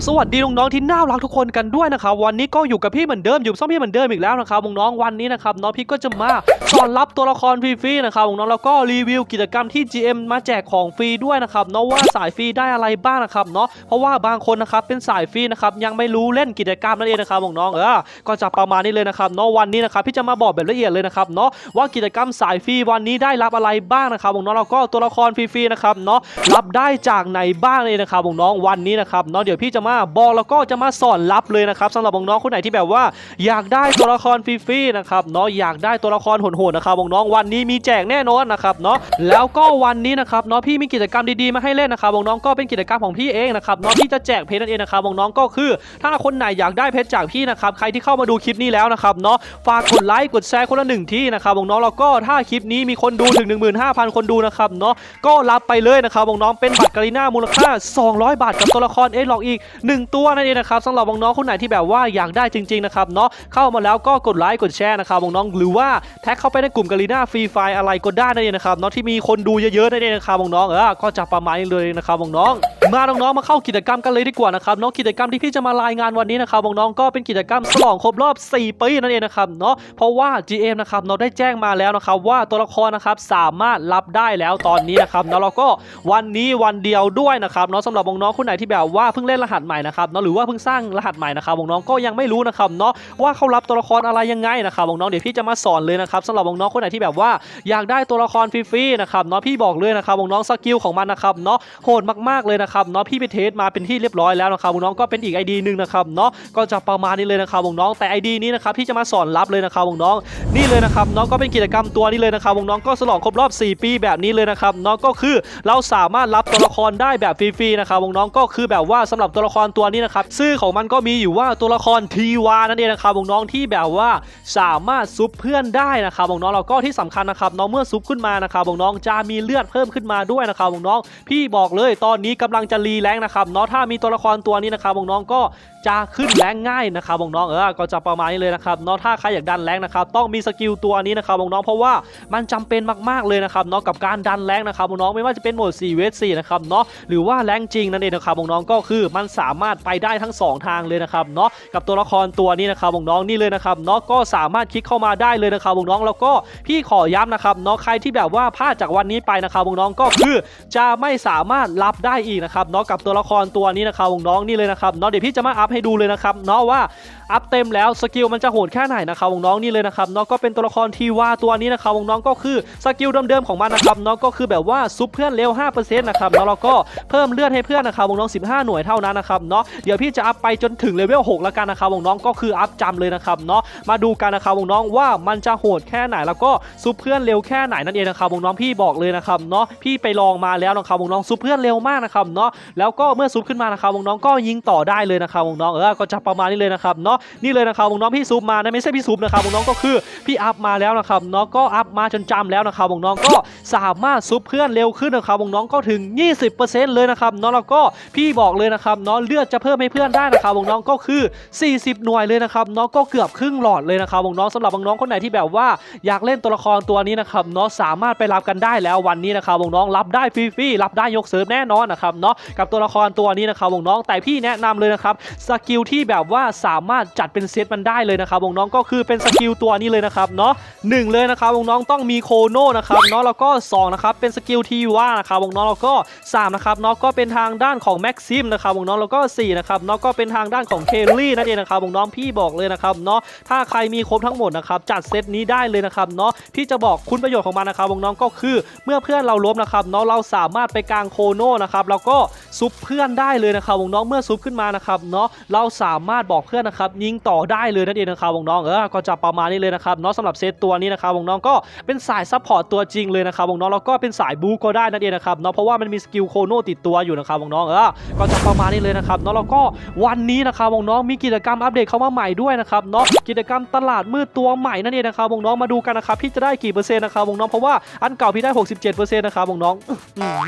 บสวัสดีน้องๆที่น่ารักทุกคนกันด้วยนะครับวันนี้ก็อยู่กับพี่เหมือนเดิมอยู่ซ่อมพี่เหมือนเดิมอีกแล้วนะครับน้องๆวันนี้นะครับน้องพี่ก็จะมาสอนรับตัวละครฟรีๆนะครับน้องๆแล้วก็รีวิวกิจกรรมที่ GM มาแจกของฟรีด้วยนะครับเนาะว่าสายฟรีได้อะไรบ้างนะครับเนาะเพราะว่าบางคนนะครับเป็นสายฟรีนะครับยังไม่รู้เล่นกิจกรรมนั่นเองนะครับน้องๆเออก็จะประมาณนี้เลยนะครับเนาะวันนี้นะครับพี่จะมาบอกแบบละเอียดเลยนะครับเนาะว่ากิจกรรมสายฟรีวันนี้ได้รับอะไรบ้างนะครับน้องๆแล้วก็ตัวละครฟรีๆนะครับเนาะรับได้จากไหนบ้างเลยนะครับน้องๆวันนี้นะครับเนาะเดี๋ยวพี่จะมาบอกแล้วก็จะมาสอนรับเลยนะครับสำหรับน้องๆคนไหนที่แบบว่า อยากได้ตัวละครฟรีๆนะครับเนาะอยากได้ตัวละครโหดๆนะครับน้องๆวันนี้มีแจกแน่นอนนะครับเนาะแล้วก็วันนี้นะครับเนาะพี่มีกิจกรรมดีๆมาให้เล่นนะครับน้องๆก็เป็นกิจกรรมของพี่เองนะครับเนาะที่จะแจกเพชรนั่นเองนะครับน้องๆก็คือ ถ้าคนไหนอยากได้เพชรจากพี่นะครับใครที่เข้ามาดูคลิปนี้แล้วนะครับเนาะฝากกดไลค์กดแชร์คนละหนึ่งที่นะครับน้องๆแล้วก็ถ้าคลิปนี้มีคนดูถึง 15,000 คนดูนะครับเนาะก็รับไปเลยนะครับน้องๆเป็นบัตรการีน่ามูลค่า 200 บาทกับตัวละครเอหลอกอีก1 ตัวนั่นเองนะครับสำหรับน้องๆคนไหนที่แบบว่าอยากได้จริงๆนะครับเนาะเข้ามาแล้วก็กดไลค์กดแชร์นะครับน้องๆหรือว่าแท็กเข้าไปในกลุ่มการีน่าฟรีไฟอะไรก็ได้นั่นเองนะครับเนาะที่มีคนดูเยอะๆนั่นเองนะครับน้องๆเออก็จะประมาณนี้เลยนะครับน้องๆ มาน้องๆมาเข้ากิจกรรมกันเลยดีกว่านะครับเนาะกิจกรรมที่พี่จะมารายงานวันนี้นะครับน้องๆก็เป็นกิจกรรมฉลองครบรอบ 4 ปีนั่นเองนะครับเนาะเพราะว่า GM นะครับเราได้แจ้งมาแล้วนะครับว่าตัวละครนะครับสามารถรับได้แล้วตอนนี้นะครับเนาะแล้วก็วันนี้วันเดียวด้วยนะครับเนาะสำหรับน้องๆคนไหนที่แบบว่าเพิ่งเล่นรหัสใหม่นะครับเนาะหรือว่าเพิ่งสร้างรหัสใหม่นะครับน้องๆก็ยังไม่รู้นะครับเนาะว่าเขารับตัวละครอะไรยังไงนะครับน้องๆเดี๋ยวพี่จะมาสอนเลยนะครับสำหรับน้องๆคนไหนที่แบบว่าอยากได้ตัวละครฟรีๆนะครับเนาะพี่บอกเลยนะครับน้องๆสกิลของมันนะครับเนาะโหดมากๆเลยนะครับเนาะพี่ไปเทสมาเป็นที่เรียบร้อยแล้วนะครับน้องก็เป็นอีก ID หนึ่งนะครับเนาะก็จะประมาณนี้เลยนะครับน้องแต่ ID นี้นะครับพี่จะมาสอนรับเลยนะครับน้องนี่เลยนะครับน้องก็เป็นกิจกรรมตัวนี้เลยนะครับน้องก็ฉลองครบรอบ 4 ปีแบบนี้เลยนะครับน้องก็คือเราสามารถรับตัวละครได้แบบฟรีๆนะครับน้องก็คือแบบว่าสำหรับตัวละครตัวนี้นะครับชื่อของมันก็มีอยู่ว่าตัวละครทีวานั่นเองนะครับน้องที่แบบว่าสามารถซุปเพื่อนได้นะครับน้องๆแล้วก็ที่สำคัญนะครับน้องเมื่อซุปขึ้นมานะครับน้องจะมีเลือดเพิ่มขึ้นมาด้วยนะครับน้องพี่บอกเลยตอนนี้กำลังจะรีแรงนะครับเนาะถ้ามีตัวละครตัวนี้นะครับน้องก็จะขึ้นแรงง่ายนะครับน้องเออก็จะประมาณนี้เลยนะครับเนาะถ้าใครอยากดันแรงนะครับต้องมีสกิลตัวนี้นะครับน้องเพราะว่ามันจำเป็นมากๆเลยนะครับเนาะกับการดันแรงนะครับน้องไม่ว่าจะเป็นโหมด4เวท4นะครับเนาะหรือว่าแรงจริงนั่นเองนะครับน้องก็คือมันสามารถไปได้ทั้ง 2 ทางเลยนะครับเนาะกับตัวละครตัวนี้นะครับน้องนี่เลยนะครับเนาะก็สามารถคลิกเข้ามาได้เลยนะครับน้องแล้วก็พี่ขอย้ำนะครับเนาะใครที่แบบว่าพลาดจากวันนี้ไปนะครับน้องก็คือจะไม่สามารถรับได้อีกนะครับเนาะกับตัวละครตัวนี้นะครับน้องนี่เลยนะครับเนาะเดี๋ยวพี่จะมาอัพให้ดูเลยนะครับเนาะว่าอัพเต็มแล้วสกิลมันจะโหดแค่ไหนนะครับน้องนี่เลยนะครับเนาะก็เป็นตัวละครทีว่าตัวนี้นะครับน้องก็คือสกิลเดิมๆของมันนะครับเนาะก็คือแบบว่าซุปเพื่อนเร็ว5%นะครับแล้วก็เพิ่มเลือดให้เพื่อนนะครับน้อง15 หน่วยเท่านั้นนะครับเนาะเดี๋ยวพี่จะอัพไปจนถึงเลเวล6แล้วกันนะครับน้องก็คืออัพจำเลยนะครับเนาะมาดูกันนะครับน้องว่ามันจะโหดแค่ไหนแล้วก็ซุปเพื่อนเร็วแค่ไหนนั่นเองนะครับน้องพี่บอกเลยนะครับเนาะพี่ไปลองมาแล้วนะครับน้องซุปเพื่อนเร็วมากนะครับเนาะแล้วก็เมื่อซุปขึ้นมานะครับวงน้องก็ยิงต่อได้เลยนะครับวงน้องเออก็จะประมาณนี้เลยนะครับเนาะนี่เลยนะครับวงน้องพี่ซุปมานะไม่ใช่พี่ซุปนะครับวงน้องก็คือพี่อัพมาแล้วนะครับเนาะก็อัพมาจนจำแล้วนะครับวงน้องก็สามารถซุปเพื่อนเร็วขึ้นนะครับวงน้องก็ถึง 20%เลยนะครับเนาะแล้วก็พี่บอกเลยนะครับเนาะเลือดจะเพิ่มให้เพื่อนได้นะครับวงน้องก็คือ 40 หน่วยเลยนะครับเนาะก็เกือบครึ่งหลอดเลยนะครับวงน้องๆสำหรับวงน้องคนไหนที่แบบว่าอยากเล่นตัวละครตัวนี้นะครับเนาะสามารถไปรับกันได้แล้ววันนี้นะครับน้องรับได้ฟรีๆรับได้ยกเสริมแน่นอนนะครับเนาะกับตัวละครตัวนี้นะครับน้องแต่พี่แนะนำเลยนะครับสกิลที่แบบว่าสามารถจัดเป็นเซตมันได้เลยนะครับวงน้องก็คือเป็นสกิลตัวนี้เลยนะครับเนาะหนึ่งเลยนะครับวงน้องต้องมีโคโนนะครับเนาะแล้วก็สองนะครับเป็นสกิลที่ว่านะครับวงน้องแล้วก็สามนะครับเนาะก็เป็นทางด้านของแม็กซิมนะครับวงน้องแล้วก็สี่นะครับเนาะก็เป็นทางด้านของเคลลี่นั่นเองนะครับวงน้องพี่บอกเลยนะครับเนาะถ้าใครมีครบทั้งหมดนะครับจัดเซตนี้ได้เลยนะครับเนาะพี่จะบอกคุณประโยชน์ของมันนะครับวงน้องก็คือ เมื่อเพื่อนเราล้มนะครับเนาะเราสามารถไปกางโคโนนะครับแล้วก็ซุปเพื่อนได้เลยนะครับวงน้องเมื่อซุปขึ้นมานะครับเนาะเราสามารถบอกเพื่อนนะครับยิงต่อได้เลยนั่นเองนะครับวงน้องเออก็จะประมาณนี้เลยนะครับเนาะสำหรับเซตตัวนี้นะครับวงน้องก็เป็นสายซัพพอร์ตตัวจริงเลยนะครับวงน้องแล้วก็เป็นสายบูก็ได้นั่นเองนะครับเนาะเพราะว่ามันมีสกิลโคโนติดตัวอยู่นะครับวงน้องเออก็จะประมาณนี้เลยนะครับเนาะแล้วก็วันนี้นะครับวงน้องมีกิจกรรมอัปเดตเข้ามาใหม่ด้วยนะครับเนาะกิจกรรมตลาดมืดตัวใหม่นั่นเองนะครับวงน้องมาดูกันนะครับพี่จะได้กี่เปอร์เซ็นต์นะครับน้องเพราะว่าอันเก่าพี่ได้ 67%นะครับน้องน้อ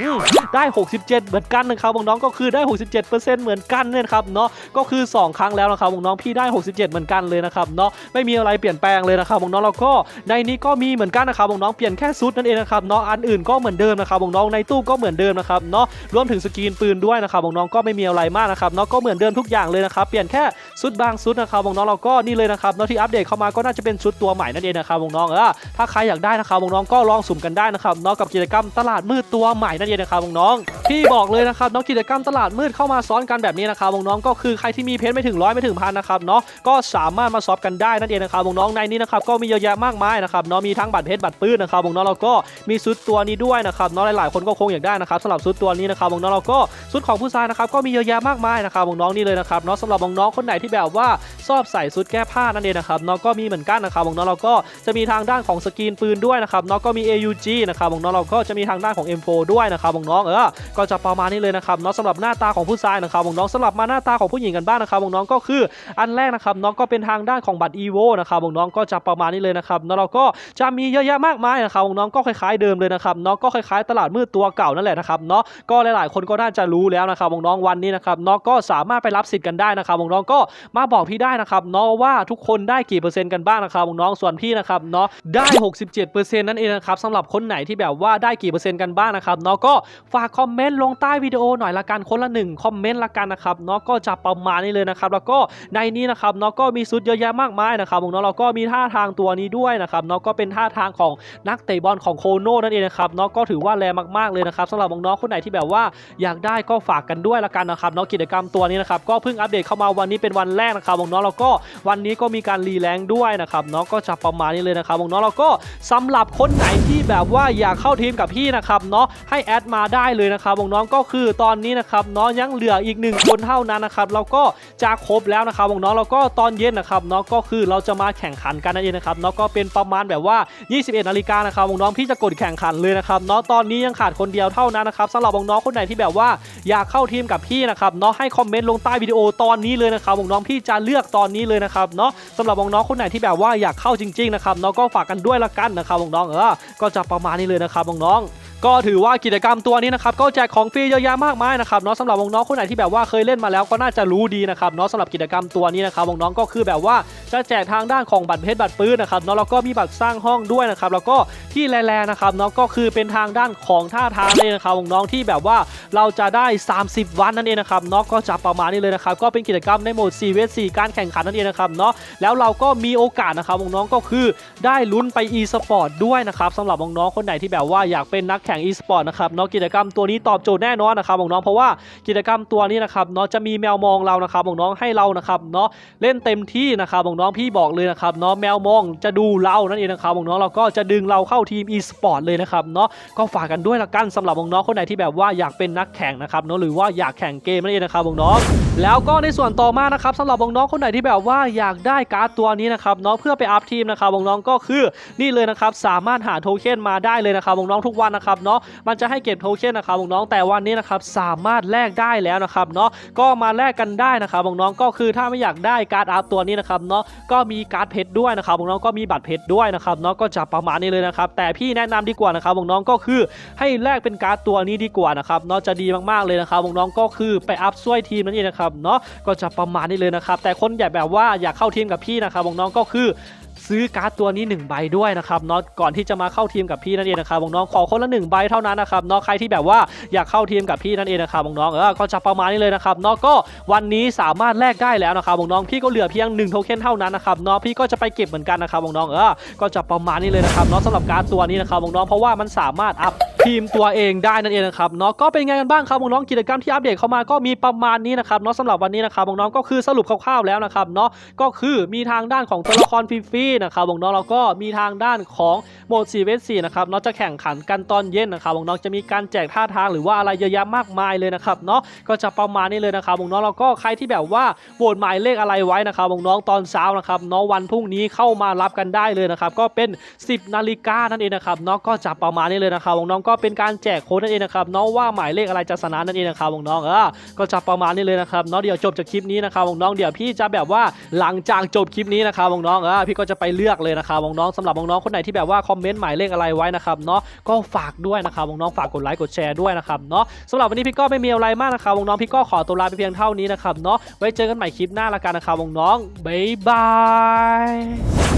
หือได้ 67 เหมือนกันกันนะครับวงน้องก็คือได้ 67%เหมือนกันเนี่ยครับเนาะก็คือ 2 ครั้งแล้วนะครับวงน้องพี่ได้ 67 เหมือนกันเลยนะครับเนาะไม่มีอะไรเปลี่ยนแปลงเลยนะครับวงน้องๆแล้วก็ในนี้ก็มีเหมือนกันนะครับวงน้องเปลี่ยนแค่ซุดนั่นเองนะครับเนาะอันอื่นก็เหมือนเดิมนะครับวงน้องในตู้ก็เหมือนเดิมนะครับเนาะรวมถึงสกรีนปืนด้วยนะครับวงน้องก็ไม่มีอะไรมากนะครับเนาะก็เหมือนเดิมทุกอย่างเลยนะครับเปลี่ยนแค่ซุดบางซุดนะครับวงน้องเราก็นี่เลยนะครับเนาะที่อัปเดตเข้ามาก็น่าจะเป็นชุดตัวใหม่นั่นเองนะครับน้องเออถ้าใครอยากได้นะครับน้องก็ลองสุ่มกันได้นะครับเนาะกับกิจกรรมตลาดมืดตัวใหม่นั่นเองนะครับน้องพี่บอกเลยนะครับเนาะกิจกรรมตลาดมืดเข้ามาซ้อนกันแบบนี้นะครับวงน้องก็คือใครที่มีเพชรไม่ถึงร้อยไม่ถึงพันนะครับเนาะก็สามารถมาซอฟกันได้นั่นเองนะครับวงน้องในนี้นะครับก็มีเยอะแยะมากมายนะครับเนาะมีทั้งบัตรเพชรบัตรปื้นนะครับวงน้องเราก็มีชุดตัวนี้ด้วยนะครับเนาะหลายๆคนก็คงอยากได้นะครับสำหรับชุดตัวนี้นะครับวงน้องเราก็ชุดของผู้ชายนะครับก็มีเยอะแยะมากมายนะครับวงน้องนี่เลยนะครับเนาะสำหรับวงน้องคนไหนที่แบบว่าชอบใส่ชุดแก้ผ้านั่นเองนะครับเนาะก็มีเหมือนกันนะครับวงน้องเราก็จะมีทางด้านของสกรีนปืนด้วยนะครับเนาะก็มี AUG นะครับน้องเราก็จะมีทางด้านของ M4 ด้วยนะครับน้องเออก็จะประมาณนี้เลยนะครับเนาะสำหรับหน้าตาของผู้ชายนะครับน้องสำหรับมาหน้าตาของผู้หญิงกันบ้างนะครับน้องก็คืออันแรกนะครับน้องก็เป็นทางด้านของบัตร EVO นะครับน้องก็จะประมาณนี้เลยนะครับแล้วเราก็จะมีเยอะแยะมากมายนะครับน้องก็คล้ายๆเดิมเลยนะครับเนาะก็คล้ายๆตลาดมืดตัวเก่านั่นแหละนะครับเนาะก็หลายๆ คนก็น่าจะรู้แล้วนะครับน้องวันนี้นะครับเนาะก็สามารถไปรับสิทธิ์กันได้นะครับน้องก็มาบอกพี่ได้นะครับเนาะว่าทุกคนได้กี่เปอร์เซ็นต์กันบ้างนะครับน้องส่วนพี่นะครับเนาะได้ 67%นั่นเองนะครับสำหรับคนไหนที่แบบว่าได้กี่เปอร์เซ็นต์กันบ้างนะครับเนาะก็ฝากคอมเมนต์ลงใต้วิดีโอหน่อยละกันคนละหนึ่งคอมเมนต์ละกันนะครับเนาะก็จะประมาณนี้เลยนะครับแล้วก็ในนี้นะครับเนาะก็มีชุดเยอะแยะมากมายนะครับน้องๆเราก็มีท่าทางตัวนี้ด้วยนะครับเนาะก็เป็นท่าทางของนักเตะบอลของโคโน่นั่นเองนะครับเนาะก็ถือว่าแรงมากๆเลยนะครับสำหรับน้องๆคนไหนที่แบบว่าอยากได้ก็ฝากกันด้วยละกันนะครับเนาะกิจกรรมตัวนี้นะครับก็เพิ่งอัปเดตเข้ามาวันนี้เป็นวันแรกนะครับน้องๆเราก็วันนี้ก็มีการรีแรงค์ด้วยนะครับเนาะก็จะประมาณนี้เลยนะครับน้องๆเราก็สำหรับคนไหนที่แบบว่าอยากเข้าทีมกับพี่นะครับเนาะให้แอดมาได้เลยนะครับน้องก็คือตอนนี้นะครับเนาะยังเหลืออีกหนึ่งคนเท่านั้นนะครับเราก็จะครบแล้วนะครับน้องเราก็ตอนเย็นนะครับเนาะก็คือเราจะมาแข่งขันกันนั่นเองนะครับเนาะก็เป็นประมาณแบบว่า 21นาฬิกานะครับน้องพี่จะกดแข่งขันเลยนะครับเนาะตอนนี้ยังขาดคนเดียวเท่านั้นนะครับสำหรับน้องคนไหนที่แบบว่าอยากเข้าทีมกับพี่นะครับเนาะให้คอมเมนต์ลงใต้วิดีโอตอนนี้เลยนะครับน้องพี่จะเลือกตอนนี้เลยนะครับเนาะสำหรับน้องคนไหนที่แบบว่าอยากเข้าจริงๆนะครับเนาะก็ฝากกันด้วยละกันนะครับน้องเออก็จะประมาณนี้เลยนะครับน้อง ก็ถือว่ากิจกรรมตัวนี้นะครับก็แจกของฟรีเยอะแยะมากมายนะครับเนาะสำหรับวงน้องคนไหนที่แบบว่าเคยเล่นมาแล้วก็น่าจะรู้ดีนะครับเนาะสำหรับกิจกรรมตัวนี้นะครับวงน้องก็คือแบบว่าจะแจกทางด้านของบัตรเพชรบัตรปื้นนะครับเนาะแล้วก็มีบัตรสร้างห้องด้วยนะครับแล้วก็ที่แลๆนะครับเนาะก็คือเป็นทางด้านของท่าทางเลยนะครับวงน้องที่แบบว่าเราจะได้ 30 วันนั่นเองนะครับเนาะก็จะประมาณนี้เลยนะครับก็เป็นกิจกรรมในโหมด4 v 4การแข่งขันนั่นเองนะครับเนาะแล้วเราก็มีโอกาสนะครับวงน้องก็คือได้ลุ้นไป e-sport ด้วยนะครับสำหรับน้องคนไหนที่แบบว่าอยากเป็นนักแข่ง e-sport นะครับเนาะกิจกรรมตัวนี้ตอบโจทย์แน่นอนนะครับน้องเพราะว่ากิจกรรมตัวนี้นะครับเนาะจะมีแมวมองเรานะครับน้องให้เรานะครับเนาะเล่นเต็มที่นะครับน้องพี่บอกเลยนะครับเนาะแมวมองจะดูเรานั่นเองนะครับน้องเราก็จะดึงเราเข้าทีม e-sport เลยนะครับเนาะก็ฝากกันด้วยละกันสำหรับน้องคนไหนที่แบบว่าอยากเป็นนักแข่งนะครับเนาะหรือว่าอยากแข่งเกมนั่นเองนะครับน้องแล้วก็ในส่วนต่อมานะครับสำหรับน้องคนไหนที่แบบว่าอยากได้การ์ดตัวนี้นะครับเนาะเพื่อไปอัพทีมนะครับน้องก็คือนี่เลยนะครับสามารถหาโทเค็นมาได้เลยนะครับน้องทุกวันนะครับเนาะมันจะให้เก็บโทเค็นนะครับน้องแต่วันนี้นะครับสามารถแลกได้แล้วนะครับเนาะก็มาแลกกันได้นะครับน้องก็คือถ้าไม่อยากได้การ์ดอัพตัวนี้นะครับเนาะก็มีการ์ดเพชรด้วยนะครับน้องก็มีบัตรเพชรด้วยนะครับเนาะก็จะประมาณนี้เลยนะครับแต่พี่แนะนำดีกว่านะครับน้องก็คือให้แลกเป็นการ์ดตัวนี้ดีกว่านะครับเนาะจะดีมากๆเลยนะครับน้องก็คือไปอัพช่วยทีมนั่นเองนะครับเนาะก็จะประมาณนี้เลยนะครับแต่คนอยากแบบว่าอยากเข้าทีมกับพี่นะครับน้องก็คือ ซื้อการ์ดตัวนี้1ใบด้วยนะครับเนาะก่อนที่จะมาเข้าทีมกับพี่นั่นเองนะครับน้องขอคนละ1ใบเท่านั้นนะครับเนาะใครที่แบบว่าอยากเข้าทีมกับพี่นั่นเองนะครับน้องเออก็จะประมาณนี้เลยนะครับเนาะก็วันนี้สามารถแลกได้แล้วนะครับน้องพี่ก็เหลือเพียง1โทเค็นเท่านั้นนะครับเนาะพี่ก็จะไปเก็บเหมือนกันนะครับน้องเออก็จะประมาณนี้เลยนะครับเนาะสำหรับการ์ดตัวนี้นะครับน้องเพราะว่ามันสามารถอัพ ทีมตัวเองได้นั่นเองนะครับเนาะก็เป็นไงกันบ้างครับน้องกิจกรรมที่อัปเดตเข้ามาก็มีประมาณนี้นะครับเนาะสำหรับวันนี้นะครับน้องก็คือสรุปคร่าวๆแล้วนะครับเนาะก็คือมีทางด้านของตัวละครฟรีๆนะครับน้องๆเราก็มีทางด้านของโหมด4 v 4นะครับเนาะจะแข่งขันกันตอนเย็นนะครับน้องจะมีการแจกท่าทางหรือว่าอะไรเยอะแยะมากมายเลยนะครับเนาะก็จะประมาณนี้เลยนะครับน้องๆเราก็ใครที่แบบว่าโหวตหมายเลขอะไรไว้นะครับน้องตอนเช้านะครับเนาะวันพรุ่งนี้เข้ามารับกันได้เลยนะครับก็เป็น 10นาฬิกานั่นเองนะครับเนาะก็จะประมาณนี้เลยนะครับน้องก็ก็เป็นการแจกโค้ดนั่นเองนะครับเนาะว่าหมายเลขอะไรจะชนะนั่นเองนะครับน้องเออก็จะประมาณนี้เลยนะครับเนาะเดี๋ยวจบจากคลิปนี้นะครับน้องเดี๋ยวพี่จะแบบว่าหลังจากจบคลิปนี้นะครับน้องเออพี่ก็จะไปเลือกเลยนะครับน้องสำหรับน้องคนไหนที่แบบว่าคอมเมนต์หมายเลขอะไรไว้นะครับเนาะก็ฝากด้วยนะครับน้องฝากกดไลค์กดแชร์ด้วยนะครับเนาะสำหรับวันนี้พี่ก็ไม่มีอะไรมากนะครับน้องพี่ก็ขอตัวลาไปเพียงเท่านี้นะครับเนาะไว้เจอกันใหม่คลิปหน้าละกันนะครับน้องบ๊ายบาย